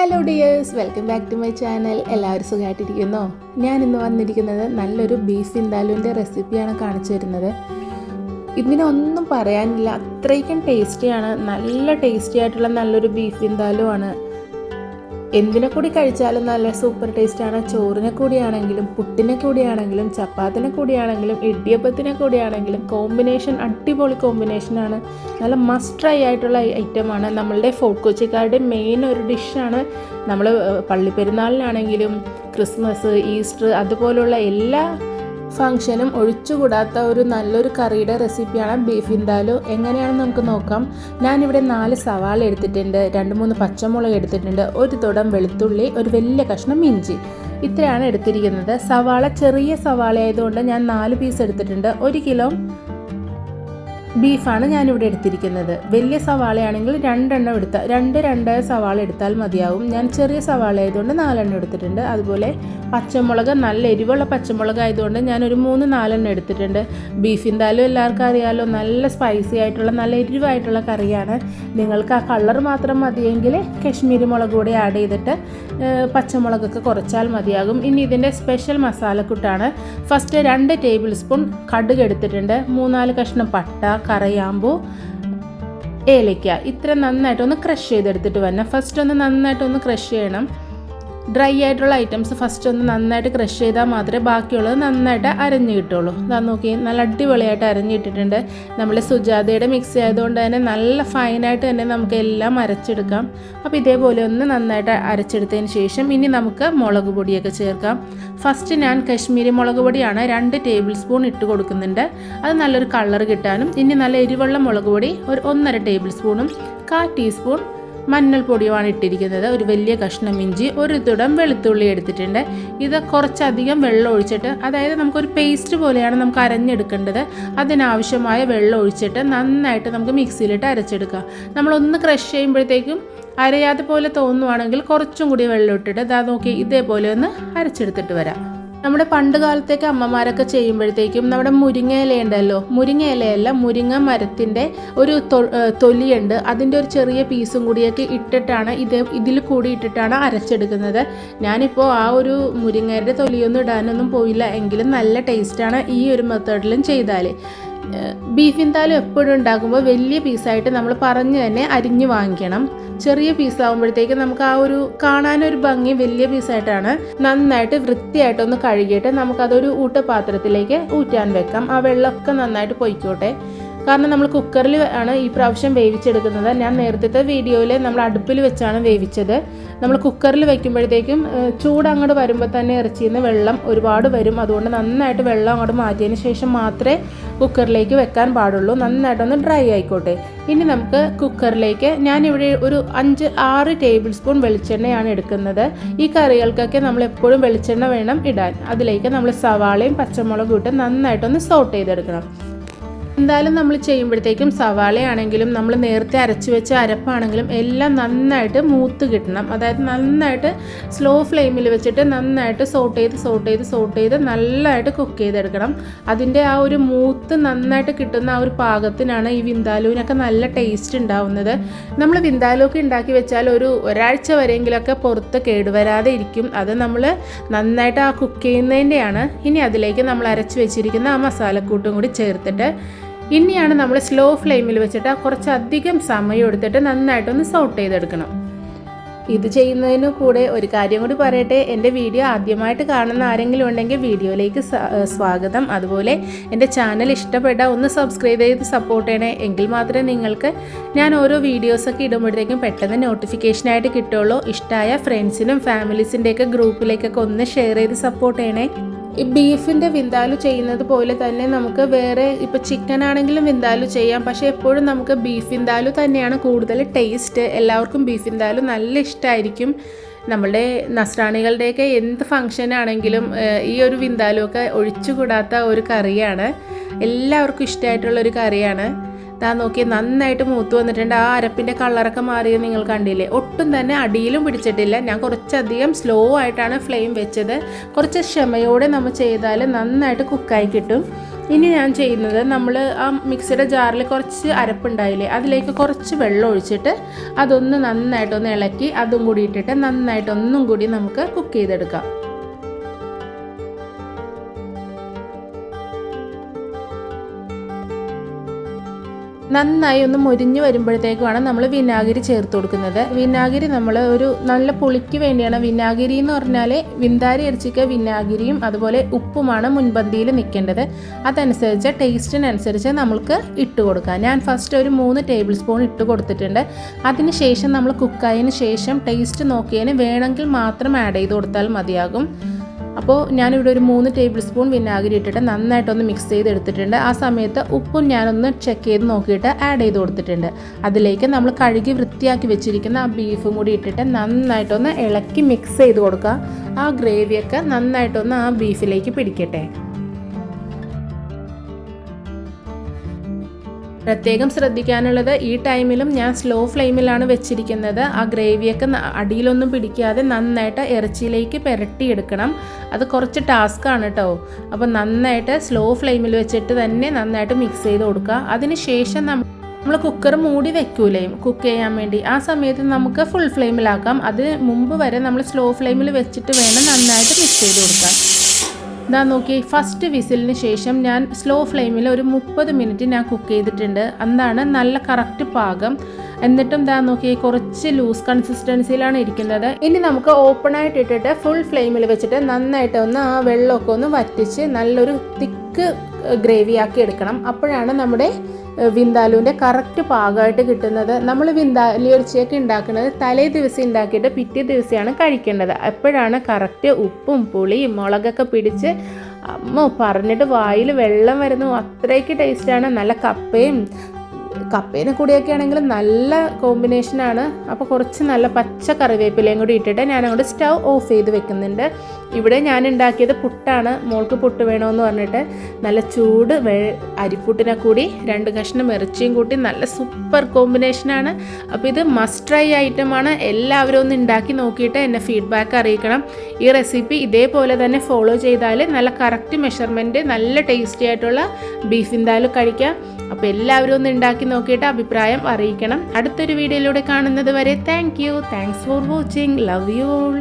Hello dears welcome back to my channel എല്ലാവരും സുഖമായിട്ടിരിക്കുന്നോ? ഞാൻ ഇന്ന് വന്നിരിക്കുന്നത് നല്ലൊരു ബീഫ് ഇന്താലുവിന്റെ റെസിപ്പിയാണ് കാണിച്ചു തരുന്നത്. ഇതിനൊന്നും പറയാനില്ല. അത്രയ്ക്കും ടേസ്റ്റിയാണ് നല്ല ടേസ്റ്റി ആയിട്ടുള്ള നല്ലൊരു ബീഫ് ഇൻഡാലു ആണ് എന്തിനെ കൂടി കഴിച്ചാലും നല്ല സൂപ്പർ ടേസ്റ്റാണ് ചോറിനെ കൂടിയാണെങ്കിലും പുട്ടിനെ കൂടിയാണെങ്കിലും ചപ്പാത്തിനെ കൂടിയാണെങ്കിലും ഇടിയപ്പത്തിനെ കൂടിയാണെങ്കിലും കോമ്പിനേഷൻ അടിപൊളി കോമ്പിനേഷനാണ് നല്ല മസ്റ്റ് ട്രൈ ആയിട്ടുള്ള ഐറ്റമാണ് നമ്മളുടെ ഫോർട്ട് കൊച്ചിക്കാരുടെ മെയിൻ ഒരു ഡിഷാണ് നമ്മൾ പള്ളിപ്പെരുന്നാളിനാണെങ്കിലും ക്രിസ്മസ് ഈസ്റ്റർ അതുപോലുള്ള എല്ലാ ഫങ്ഷനും ഒഴിച്ചുകൂടാത്ത ഒരു നല്ലൊരു കറിയുടെ റെസിപ്പിയാണ് ബീഫ് ഇന്താലു. എങ്ങനെയാണെന്ന് നമുക്ക് നോക്കാം. ഞാനിവിടെ നാല് സവാള എടുത്തിട്ടുണ്ട് രണ്ട് മൂന്ന് പച്ചമുളക് എടുത്തിട്ടുണ്ട് ഒരു തുടം വെളുത്തുള്ളി ഒരു വലിയ കഷ്ണം ഇഞ്ചി. ഇത്രയാണ് എടുത്തിരിക്കുന്നത്. സവാള ചെറിയ സവാള ആയതുകൊണ്ട് ഞാൻ നാല് പീസ് എടുത്തിട്ടുണ്ട്. ഒരു കിലോ ബീഫാണ് ഞാനിവിടെ എടുത്തിരിക്കുന്നത്. വലിയ സവാളയാണെങ്കിൽ രണ്ടെണ്ണം എടുത്താൽ രണ്ട് രണ്ട് സവാള എടുത്താൽ മതിയാവും. ഞാൻ ചെറിയ സവാള ആയതുകൊണ്ട് നാലെണ്ണം എടുത്തിട്ടുണ്ട്. അതുപോലെ പച്ചമുളക് നല്ല എരിവുള്ള പച്ചമുളക് ആയതുകൊണ്ട് ഞാനൊരു മൂന്ന് നാലെണ്ണം എടുത്തിട്ടുണ്ട്. ബീഫ് എന്തായാലും എല്ലാവർക്കും അറിയാമല്ലോ നല്ല സ്പൈസി ആയിട്ടുള്ള നല്ല എരിവായിട്ടുള്ള കറിയാണ്. നിങ്ങൾക്ക് ആ കളർ മാത്രം മതിയെങ്കിൽ കശ്മീരി മുളക് കൂടി ആഡ് ചെയ്തിട്ട് പച്ചമുളകൊക്കെ കുറച്ചാൽ മതിയാകും. ഇനി ഇതിന്റെ സ്പെഷ്യൽ മസാലക്കൂട്ടാണ് ഫസ്റ്റ് രണ്ട് ടേബിൾ സ്പൂൺ കടുക് എടുത്തിട്ടുണ്ട്. മൂന്നാൽ കഷ്ണം പട്ട കറയാമ്പൂ ഏലയ്ക്ക. ഇത്ര നന്നായിട്ടൊന്ന് ക്രഷ് ചെയ്തെടുത്തിട്ട് വരണം. ഫസ്റ്റ് ഒന്ന് നന്നായിട്ടൊന്ന് ക്രഷ് ചെയ്യണം. ഡ്രൈ ആയിട്ടുള്ള ഐറ്റംസ് ഫസ്റ്റ് ഒന്ന് നന്നായിട്ട് ക്രഷ് ചെയ്താൽ മാത്രമേ ബാക്കിയുള്ളത് നന്നായിട്ട് അരഞ്ഞു കിട്ടുള്ളൂ. ഇതാ നോക്കി നല്ല അടിപൊളിയായിട്ട് അരഞ്ഞിട്ടിട്ടുണ്ട് നമ്മൾ സുജാതയുടെ മിക്സ് ആയതുകൊണ്ട് തന്നെ നല്ല ഫൈനായിട്ട് തന്നെ നമുക്ക് എല്ലാം അരച്ചെടുക്കാം. അപ്പോൾ ഇതേപോലെ ഒന്ന് നന്നായിട്ട് അരച്ചെടുത്തതിന് ശേഷം ഇനി നമുക്ക് മുളക് പൊടിയൊക്കെ ചേർക്കാം. ഫസ്റ്റ് ഞാൻ കശ്മീരി മുളക് പൊടിയാണ് രണ്ട് ടേബിൾ സ്പൂൺ ഇട്ട് കൊടുക്കുന്നുണ്ട്. അത് നല്ലൊരു കളർ കിട്ടാനും ഇനി നല്ല എരിവുള്ള മുളക് പൊടി ഒരു ഒന്നര ടേബിൾ സ്പൂണും കാ ടീസ്പൂൺ മഞ്ഞൾപ്പൊടിയുമാണ് ഇട്ടിരിക്കുന്നത്. ഒരു വലിയ കഷ്ണം ഇഞ്ചി ഒരു തുടം വെളുത്തുള്ളി എടുത്തിട്ടുണ്ട്. ഇത് കുറച്ചധികം വെള്ളം ഒഴിച്ചിട്ട് അതായത് നമുക്കൊരു പേസ്റ്റ് പോലെയാണ് നമുക്ക് അരഞ്ഞെടുക്കേണ്ടത്. അതിനാവശ്യമായ വെള്ളം ഒഴിച്ചിട്ട് നന്നായിട്ട് നമുക്ക് മിക്സിയിലിട്ട് അരച്ചെടുക്കാം. നമ്മളൊന്ന് ക്രഷ് ചെയ്യുമ്പോഴത്തേക്കും അരയാതെ പോലെ തോന്നുവാണെങ്കിൽ കുറച്ചും കൂടി വെള്ളം ഇട്ടിട്ട് ഇതാ നോക്കി ഇതേപോലെ ഒന്ന് അരച്ചെടുത്തിട്ട് വരാം. നമ്മുടെ പണ്ട് കാലത്തേക്ക് അമ്മമാരൊക്കെ ചെയ്യുമ്പോഴത്തേക്കും നമ്മുടെ മുരിങ്ങ ഇലയുണ്ടല്ലോ മുരിങ്ങ ഇലയല്ല മുരിങ്ങ മരത്തിന്റെ ഒരു തൊലിയുണ്ട്. അതിന്റെ ഒരു ചെറിയ പീസും കൂടിയൊക്കെ ഇട്ടിട്ടാണ് ഇത് ഇതിൽ കൂടി ഇട്ടിട്ടാണ് അരച്ചെടുക്കുന്നത്. ഞാനിപ്പോൾ ആ ഒരു മുരിങ്ങയുടെ തൊലിയൊന്നും ഇടാനൊന്നും പോയില്ല. എങ്കിലും നല്ല ടേസ്റ്റാണ് ഈ ഒരു മെത്തേഡിലും ചെയ്താൽ ബീഫ് എന്തായാലും എപ്പോഴും ഉണ്ടാക്കുമ്പോൾ വലിയ പീസായിട്ട് നമ്മൾ പറഞ്ഞ് തന്നെ അരിഞ്ഞ് വാങ്ങിക്കണം. ചെറിയ പീസാകുമ്പോഴത്തേക്ക് നമുക്ക് ആ ഒരു കാണാനൊരു ഭംഗി വലിയ പീസായിട്ടാണ്. നന്നായിട്ട് വൃത്തിയായിട്ടൊന്ന് കഴുകിയിട്ട് നമുക്കതൊരു ഊട്ടപാത്രത്തിലേക്ക് ഊറ്റാൻ വെക്കാം. ആ വെള്ളമൊക്കെ നന്നായിട്ട് പൊയ്ക്കോട്ടെ. കാരണം നമ്മൾ കുക്കറിൽ ആണ് ഈ പ്രാവശ്യം വേവിച്ചെടുക്കുന്നത്. ഞാൻ നേരത്തെ വീഡിയോയിൽ നമ്മൾ അടുപ്പിൽ വെച്ചാണ് വേവിച്ചത്. നമ്മൾ കുക്കറിൽ വയ്ക്കുമ്പോഴത്തേക്കും ചൂട് അങ്ങോട്ട് വരുമ്പോൾ തന്നെ ഇറച്ചിയിൽ നിന്ന് വെള്ളം ഒരുപാട് വരും. അതുകൊണ്ട് നന്നായിട്ട് വെള്ളം അങ്ങോട്ട് മാറ്റിയതിന് ശേഷം മാത്രമേ കുക്കറിലേക്ക് വെക്കാൻ പാടുള്ളൂ. നന്നായിട്ടൊന്ന് ഡ്രൈ ആയിക്കോട്ടെ. ഇനി നമുക്ക് കുക്കറിലേക്ക് ഞാനിവിടെ ഒരു അഞ്ച് ആറ് ടേബിൾ സ്പൂൺ വെളിച്ചെണ്ണയാണ് എടുക്കുന്നത്. ഈ കറികൾക്കൊക്കെ നമ്മൾ എപ്പോഴും വെളിച്ചെണ്ണ വേണം ഇടാൻ. അതിലേക്ക് നമ്മൾ സവാളയും പച്ചമുളകും ഇട്ട് നന്നായിട്ടൊന്ന് സോട്ട് ചെയ്തെടുക്കണം. എന്തായാലും നമ്മൾ ചെയ്യുമ്പോഴത്തേക്കും സവാളയാണെങ്കിലും നമ്മൾ നേരത്തെ അരച്ച് വെച്ച അരപ്പാണെങ്കിലും എല്ലാം നന്നായിട്ട് മൂത്ത് കിട്ടണം. അതായത് നന്നായിട്ട് സ്ലോ ഫ്ലെയിമിൽ വെച്ചിട്ട് നന്നായിട്ട് സോട്ട് ചെയ്ത് സോട്ട് ചെയ്ത് സോട്ട് ചെയ്ത് നല്ലതായിട്ട് കുക്ക് ചെയ്തെടുക്കണം. അതിന്റെ ആ ഒരു മൂത്ത് നന്നായിട്ട് കിട്ടുന്ന ആ ഒരു പാകത്തിനാണ് ഈ വിന്താലുവിനൊക്കെ നല്ല ടേസ്റ്റ് ഉണ്ടാവുന്നത്. നമ്മൾ വിന്താലുവൊക്കെ ഉണ്ടാക്കി വെച്ചാൽ ഒരു ഒരാഴ്ച വരെയെങ്കിലൊക്കെ പുറത്ത് കേടുവരാതെ ഇരിക്കും. അത് നമ്മൾ നന്നായിട്ട് ആ കുക്ക് ചെയ്യുന്നതിന്റെയാണ്. ഇനി അതിലേക്ക് നമ്മൾ അരച്ച് വെച്ചിരിക്കുന്ന ആ മസാലക്കൂട്ടും കൂടി ചേർത്തിട്ട് ഇനിയാണ് നമ്മൾ സ്ലോ ഫ്ലെയിമിൽ വെച്ചിട്ട് കുറച്ചധികം സമയം എടുത്തിട്ട് നന്നായിട്ടൊന്ന് സോട്ട് ചെയ്തെടുക്കണം. ഇത് ചെയ്യുന്നതിന് കൂടെ ഒരു കാര്യം കൂടി പറയട്ടെ. എന്റെ വീഡിയോ ആദ്യമായിട്ട് കാണുന്ന ആരെങ്കിലും ഉണ്ടെങ്കിൽ വീഡിയോയിലേക്ക് സ്വാഗതം. അതുപോലെ എന്റെ ചാനൽ ഇഷ്ടപ്പെട്ട ഒന്ന് സബ്സ്ക്രൈബ് ചെയ്ത് സപ്പോർട്ട് ചെയ്യണേ. എങ്കിൽ മാത്രമേ നിങ്ങൾക്ക് ഞാൻ ഓരോ വീഡിയോസൊക്കെ ഇടുമ്പോഴത്തേക്കും പെട്ടെന്ന് നോട്ടിഫിക്കേഷനായിട്ട് കിട്ടുള്ളൂ ഇഷ്ടമായ ഫ്രണ്ട്സിനും ഫാമിലീസിന്റെയൊക്കെ ഗ്രൂപ്പിലേക്കൊക്കെ ഒന്ന് ഷെയർ ചെയ്ത് സപ്പോർട്ട് ചെയ്യണേ. ഈ ബീഫിന്റെ വിന്താലു ചെയ്യുന്നത് പോലെ തന്നെ നമുക്ക് വേറെ ഇപ്പോൾ ചിക്കൻ ആണെങ്കിലും വിന്താലു ചെയ്യാം. പക്ഷേ എപ്പോഴും നമുക്ക് ബീഫ് വിന്താലു തന്നെയാണ് കൂടുതൽ ടേസ്റ്റ് എല്ലാവർക്കും ബീഫ് വിന്താലു നല്ല ഇഷ്ടമായിരിക്കും നമ്മുടെ നസ്രാണികളുടെയൊക്കെ എന്ത് ഫംഗ്ഷൻ ആണെങ്കിലും ഈ ഒരു വിന്താലുമൊക്കെ ഒഴിച്ചുകൂടാത്ത ഒരു കറിയാണ്. എല്ലാവർക്കും ഇഷ്ടമായിട്ടുള്ള ഒരു കറിയാണ്. ഇതാ നോക്കി നന്നായിട്ട് മൂത്ത് വന്നിട്ടുണ്ട്. ആ അരപ്പിന്റെ കളറൊക്കെ മാറിയത് നിങ്ങൾ കണ്ടില്ലേ? ഒട്ടും തന്നെ അടിയിലും പിടിച്ചിട്ടില്ല. ഞാൻ കുറച്ചധികം സ്ലോ ആയിട്ടാണ് ഫ്ലെയിം വെച്ചത്. കുറച്ച് ക്ഷമയോടെ നമ്മൾ ചെയ്താൽ നന്നായിട്ട് കുക്കായി കിട്ടും. ഇനി ഞാൻ ചെയ്യുന്നത് നമ്മൾ ആ മിക്സിയുടെ ജാറിൽ കുറച്ച് അരപ്പുണ്ടായില്ലേ? അതിലേക്ക് കുറച്ച് വെള്ളം ഒഴിച്ചിട്ട് അതൊന്ന് നന്നായിട്ടൊന്ന് ഇളക്കി അതും കൂടി ഇട്ടിട്ട് നന്നായിട്ടൊന്നും കൂടി നമുക്ക് കുക്ക് ചെയ്തെടുക്കാം. നന്നായി ഒന്ന് മുരിഞ്ഞ് വരുമ്പോഴത്തേക്കുമാണ് നമ്മൾ വിനാഗിരി ചേർത്ത് കൊടുക്കുന്നത്. വിനാഗിരി നമ്മൾ ഒരു നല്ല പുളിക്ക് വേണ്ടിയാണ്. വിനാഗിരി എന്ന് പറഞ്ഞാൽ വിന്താരി ഇറച്ചിക്ക് വിനാഗിരിയും അതുപോലെ ഉപ്പുമാണ് മുൻപന്തിയിൽ നിൽക്കേണ്ടത്. അതനുസരിച്ച് ടേസ്റ്റിനനുസരിച്ച് നമ്മൾക്ക് ഇട്ട് കൊടുക്കാം. ഞാൻ ഫസ്റ്റ് ഒരു മൂന്ന് ടേബിൾ സ്പൂൺ ഇട്ട് കൊടുത്തിട്ടുണ്ട്. അതിന് ശേഷം നമ്മൾ കുക്കായതിന് ശേഷം ടേസ്റ്റ് നോക്കിയതിന് വേണമെങ്കിൽ മാത്രം ആഡ് ചെയ്ത് കൊടുത്താൽ മതിയാകും. അപ്പോൾ ഞാനിവിടെ ഒരു മൂന്ന് ടേബിൾ സ്പൂൺ വിനാഗിരി ഇട്ടിട്ട് നന്നായിട്ടൊന്ന് മിക്സ് ചെയ്ത് എടുത്തിട്ടുണ്ട് ആ സമയത്ത് ഉപ്പും ഞാനൊന്ന് ചെക്ക് ചെയ്ത് നോക്കിയിട്ട് ആഡ് ചെയ്ത് കൊടുത്തിട്ടുണ്ട്. അതിലേക്ക് നമ്മൾ കഴുകി വൃത്തിയാക്കി വെച്ചിരിക്കുന്ന ആ ബീഫും കൂടി ഇട്ടിട്ട് നന്നായിട്ടൊന്ന് ഇളക്കി മിക്സ് ചെയ്ത് കൊടുക്കുക. ആ ഗ്രേവിയൊക്കെ നന്നായിട്ടൊന്ന് ആ ബീഫിലേക്ക് പിടിക്കട്ടെ. പ്രത്യേകം ശ്രദ്ധിക്കാനുള്ളത് ഈ ടൈമിലും ഞാൻ സ്ലോ ഫ്ലെയിമിലാണ് വെച്ചിരിക്കുന്നത്. ആ ഗ്രേവിയൊക്കെ അടിയിലൊന്നും പിടിക്കാതെ നന്നായിട്ട് ഇറച്ചിയിലേക്ക് പുരട്ടിയെടുക്കണം. അത് കുറച്ച് ടാസ്ക്കാണ് കേട്ടോ അപ്പോൾ നന്നായിട്ട് സ്ലോ ഫ്ലെയിമിൽ വെച്ചിട്ട് തന്നെ നന്നായിട്ട് മിക്സ് ചെയ്ത് കൊടുക്കുക. അതിന് ശേഷം നമ്മൾ നമ്മൾ കുക്കർ മൂടി വെക്കൂലേ? കുക്ക് ചെയ്യാൻ വേണ്ടി. ആ സമയത്ത് നമുക്ക് ഫുൾ ഫ്ലെയിമിലാക്കാം. അത് മുമ്പ് വരെ നമ്മൾ സ്ലോ ഫ്ലെയിമിൽ വെച്ചിട്ട് വേണം നന്നായിട്ട് മിക്സ് ചെയ്ത് കൊടുക്കാൻ. ഇതാ നോക്കി ഫസ്റ്റ് വിസിലിന് ശേഷം ഞാൻ സ്ലോ ഫ്ലെയിമിൽ ഒരു മുപ്പത് മിനിറ്റ് ഞാൻ കുക്ക് ചെയ്തിട്ടുണ്ട്. അന്നാണ് നല്ല കറക്റ്റ് പാകം. എന്നിട്ടും ഇതാ നോക്കി കുറച്ച് ലൂസ് കൺസിസ്റ്റൻസിയിലാണ് ഇരിക്കുന്നത്. ഇനി നമുക്ക് ഓപ്പൺ ആയിട്ട് ഇട്ടിട്ട് ഫുൾ ഫ്ലെയിമിൽ വെച്ചിട്ട് നന്നായിട്ട് ഒന്ന് ആ വെള്ളമൊക്കെ ഒന്ന് വറ്റിച്ച് നല്ലൊരു തിക്ക് ഗ്രേവി ആക്കി എടുക്കണം. അപ്പോഴാണ് നമ്മുടെ വിന്താലുവിന്റെ കറക്റ്റ് പാകമായിട്ട് കിട്ടുന്നത്. നമ്മൾ വിന്താലി ഇറച്ചിയൊക്കെ ഉണ്ടാക്കുന്നത് തലേ ദിവസം ഉണ്ടാക്കിയിട്ട് പിറ്റേ ദിവസമാണ് കഴിക്കേണ്ടത്. അപ്പോഴാണ് കറക്റ്റ് ഉപ്പും പുളിയും മുളകൊക്കെ പിടിച്ച് അമ്മ പറഞ്ഞിട്ട് വായിൽ വെള്ളം വരുന്നു. അത്രയ്ക്ക് ടേസ്റ്റാണ് നല്ല കപ്പയും കപ്പേനെ കൂടിയൊക്കെ ആണെങ്കിൽ നല്ല കോമ്പിനേഷനാണ് അപ്പോൾ കുറച്ച് നല്ല പച്ച കറിവേപ്പിലയും കൂടി ഇട്ടിട്ട് ഞാൻ അങ്ങോട്ട് സ്റ്റൗ ഓഫ് ചെയ്ത് വെക്കുന്നുണ്ട്. ഇവിടെ ഞാൻ ഉണ്ടാക്കിയത് പുട്ടാണ്. മോൾക്ക് പുട്ട് വേണമെന്ന് പറഞ്ഞിട്ട് നല്ല ചൂട് വെ അരിപ്പുട്ടിനെ കൂടി രണ്ട് കഷ്ണം ഇറച്ചിയും കൂട്ടി നല്ല സൂപ്പർ കോമ്പിനേഷനാണ് അപ്പോൾ ഇത് മസ്റ്റ് ട്രൈ ഐറ്റമാണ് എല്ലാവരും ഒന്ന് ഉണ്ടാക്കി നോക്കിയിട്ട് എന്നെ ഫീഡ്ബാക്ക് അറിയിക്കണം. ഈ റെസിപ്പി ഇതേപോലെ തന്നെ ഫോളോ ചെയ്താൽ നല്ല കറക്റ്റ് മെഷർമെന്റ് നല്ല ടേസ്റ്റി ആയിട്ടുള്ള ബീഫ് എന്തായാലും കഴിക്കാം. അപ്പോൾ എല്ലാവരും ഒന്ന് ഉണ്ടാക്കി നോക്കിയിട്ട് അഭിപ്രായം അറിയിക്കണം. അടുത്തൊരു വീഡിയോയിലൂടെ കാണുന്നത് വരെ thank you thanks for watching love you all